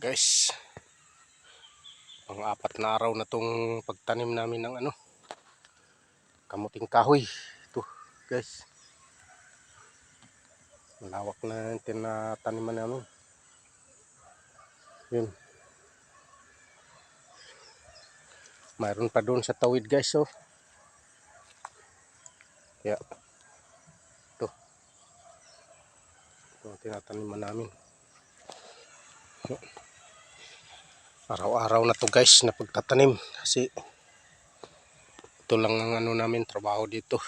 guys pang apat na araw na tong pagtanim namin ng ano kamuting kahoy. Ito guys. Malawak na yung tinataniman namin. Yun. Mayroon pa doon sa tawid guys oh. Kaya ito. Ito ang tinataniman namin araw-araw na to guys na pagtatanim. Kasi ito lang ang ano namin trabaho dito.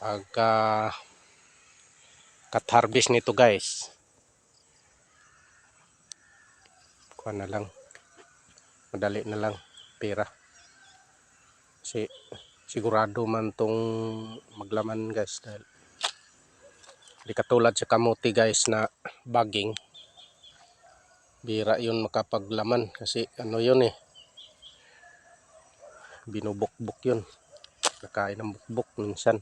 Pagka cut harvest nito guys. Kuha na lang. Madali na lang pera. Kasi sigurado man tong maglaman guys dahil di katulad sa kamuti guys na baging bira yun makapaglaman kasi ano yun eh. Binubukbuk yun. Nakain ng bukbuk minsan.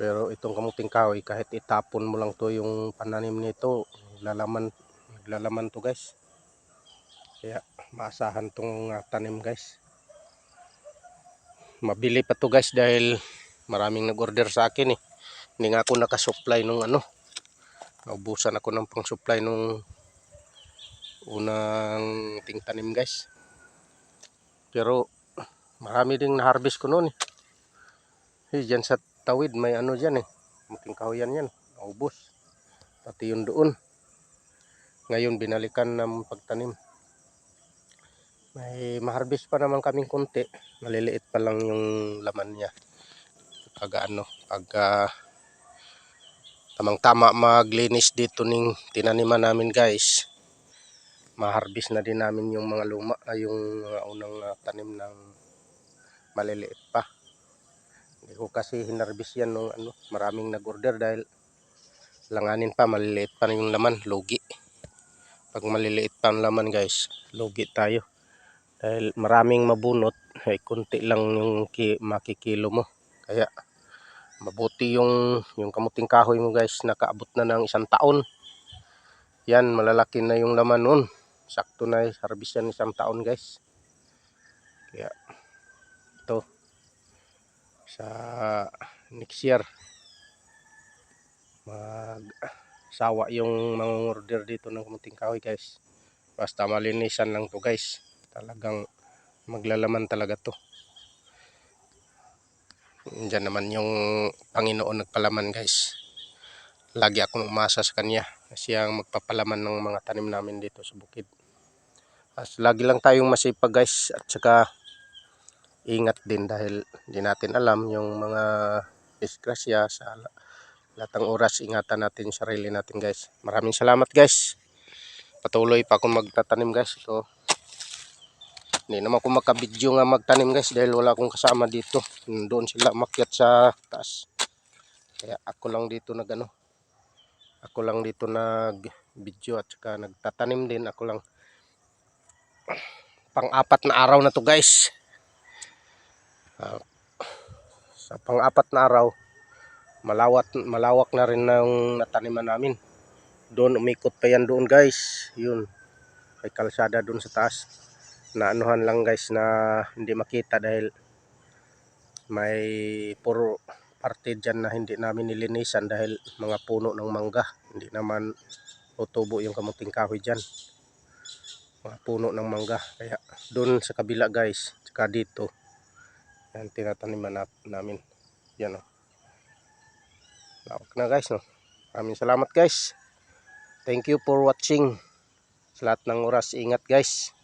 Pero itong kamuting kahoy kahit itapon mo lang to yung pananim nito naglalaman naglalaman to guys. Kaya maasahan tong ah, tanim guys. Mabili pa to guys dahil maraming nag-order sa akin eh. Hindi nga ako nakasupply nung ano naubusan ako ng pang supply nung unang ting tanim guys. Pero marami ding na-harvest ko noon eh. eh dyan sa tawid may ano dyan eh. Muting kahoyan yan naubos. Pati yun doon. Ngayon binalikan ng pagtanim. May ma-harvest pa naman kaming konti. Maliliit pa lang yung laman niya. Pag ano pag ah, tamang tama maglinis dito ning tinaniman namin guys. Ma-harvest na din namin yung mga luma ay yung mga unang ah, tanim ng maliliit pa. Hindi ko kasi hinarvest yan nung ano maraming nag-order dahil langanin pa maliliit pa yung laman lugi. Pag maliliit pa ang laman guys lugi tayo. Dahil maraming mabunot ay kunti lang yung ki, makikilo mo. Kaya mabuti yung yung kamuting kahoy mo guys. Nakaabot na ng isang taon. Yan malalaki na yung laman nun. Sakto na yung harvest yan isang taon guys. Kaya ito. Sa next year mag sawa yung mga order dito ng kamuting kahoy guys. Basta malinisan lang to guys. Talagang maglalaman talaga to Diyan naman yung Panginoon nagpalaman guys. Lagi akong umasa sa Kanya na siyang magpapalaman ng mga tanim namin dito sa bukid. As lagi lang tayong masipag guys at saka ingat din dahil di natin alam yung mga disgrasya sa la- lahat ng oras ingatan natin sarili natin guys. Maraming salamat guys. Patuloy pa akong magtatanim guys. Ito hindi naman ako makabidyo nga magtanim guys dahil wala akong kasama dito. Doon sila makyat sa taas. Kaya ako lang dito nag ano. Ako lang dito nag video at saka nagtatanim din. Ako lang pang-apat na araw na to guys. Ah, sa pang-apat na araw malawat malawak na rin ng nataniman namin. Doon umikot pa yan doon guys. Yun. May kalsada doon sa taas naanuhan lang guys na hindi makita dahil may puro parte dyan na hindi namin nilinisan dahil mga puno ng mangga. Hindi naman tutubo yung kamuting kahoy dyan. Mga puno ng mangga. Kaya doon sa kabila guys tsaka dito yan tinataniman nat namin. Yan o lawak na guys no maraming salamat guys. Thank you for watching. Sa lahat ng oras ingat guys